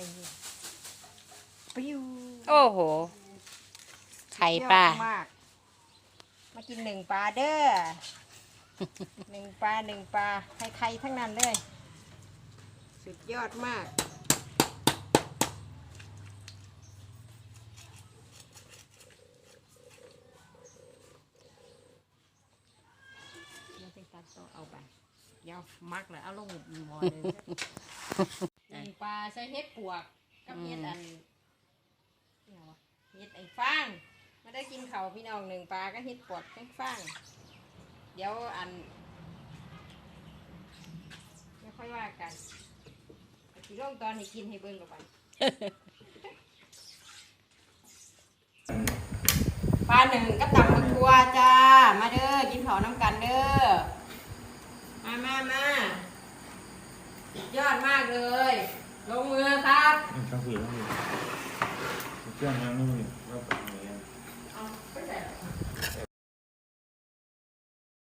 ส่นี่ปิ้วโอ้โห ไข่ปลา เยอะมาก มากินหนึ่งปลาเด้อ หนึ่งปลาหนึ่งปลาใครๆทั้งนั้นเลย สุดยอดมาก เดี๋ยวเป็นการต้องเอาไปเดี๋ยวมักเลยเอาลงหม้อเลย หนึ่งปลาใส่เห็ดปวกกับเห็ดอันเนี่ยวะเห็ดไอ้ฟางมาได้กินเขาวพี่น้องหนึ่งปลาก็เห็ดปวกแข้งฟางเดี๋ยวอันเดี๋ยวค่อยว่ากันสีร่องตอนให้กินให้เบิ่งกับไปปลาหนึ่งก็ตักมาครัวจ้า มาเด้อกินเขาวน้ำกันเด้อมามามาสุดยอดมากเลย ก็คือต้องมีเครื่องนี้ต้อมี